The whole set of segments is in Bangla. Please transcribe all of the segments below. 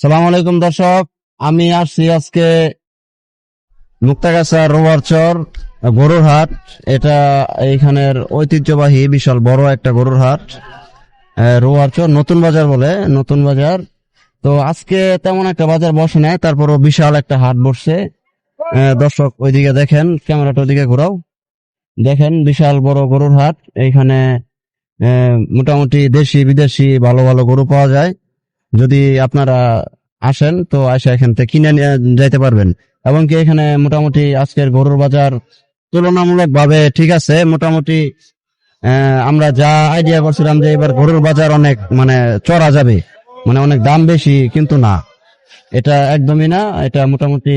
সালাম আলাইকুম দর্শক। আমি আসছি আজকে মুক্তাগাছা রোয়ারচর গরুর হাট। এটা এইখানের ঐতিহ্যবাহী বিশাল বড় একটা গরুর হাট আহ, রোয়ারচর নতুন বাজার বলে নতুন বাজার। তো আজকে তেমন একটা বাজার বসে নাই তারপরও বিশাল একটা হাট বসছে। দর্শক ওইদিকে দেখেন ক্যামেরাটা ওইদিকে ঘোরাও। দেখেন বিশাল বড় গরুর হাট। এইখানে মোটামুটি দেশি বিদেশি ভালো ভালো গরু পাওয়া যায়। যদি আপনারা আসেন তো আসে এখান থেকে কিনে নিয়ে যাইতে পারবেন এবং কি এখানে মোটামুটি আজকের গরুর বাজার তুলনামূলক ভাবে ঠিক আছে মোটামুটি আমরা যা আইডিয়া করছিলাম যে এবার গরুর বাজার অনেক মানে চড়া যাবে মানে অনেক দাম বেশি কিন্তু না এটা একদমই না এটা মোটামুটি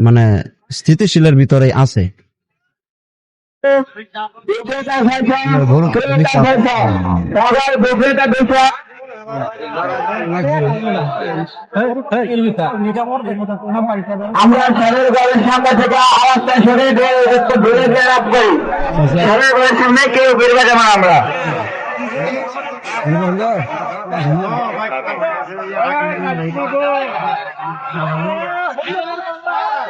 মানে স্থিতিশীলের ভিতরে আছে আমরা ছেলের ঘরের সামনে থেকে আওয়াজটা শুনে দূরে গিয়ে করি। ঘরের কেউ বেরবে না আমরা কেউ ছেলের ঘরের সামনে বেরবে যাবে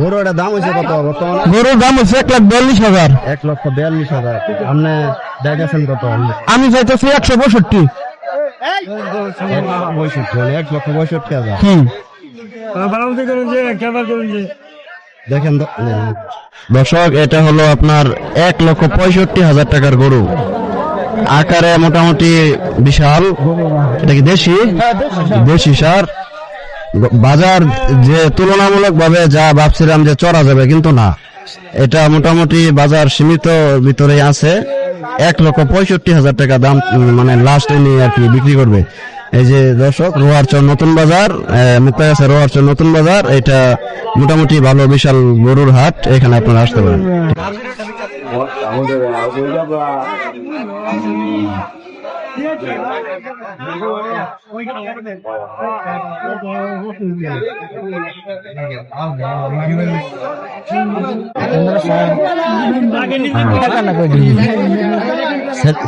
গরু এটা দাম হয়েছে কত? বর্তমানে গরুর দাম হচ্ছে এক লাখ বিয়াল্লিশ হাজার। এক লক্ষ বিয়াল্লিশ হাজার। আপনি দেখেছেন কত? আমি চাইতেছি একশো পঁয়ষট্টি। পঁয়ষট্টি এক লক্ষ পঁয়ষট্টি হাজার। হুম দেখেন দর্শক এটা হলো আপনার এক লক্ষ পঁয়ষট্টি হাজার টাকার গরু। আকারে মোটামুটি বিশাল। এটা কি দেশি? দেশি সার। বাজার যে তুলনামূলক ভাবে যা ভাবছিলাম যে চড়া যাবে, কিন্তু না। এটা মোটামুটি বাজার সীমিত ভিতরে আছে। এক লক্ষ পঁয়ষট্টি হাজার টাকা দাম মানে লাস্ট নিয়ে আর কি বিক্রি করবে। এই যে দর্শক, রোয়ারচর নতুন বাজার আছে রোয়ারচর নতুন বাজার। এটা মোটামুটি ভালো, বিশাল গরুর হাট, এখানে আপনারা আসতে পারেন।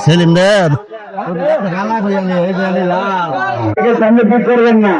সেলিমদের সামনে ঠিক করবেন না।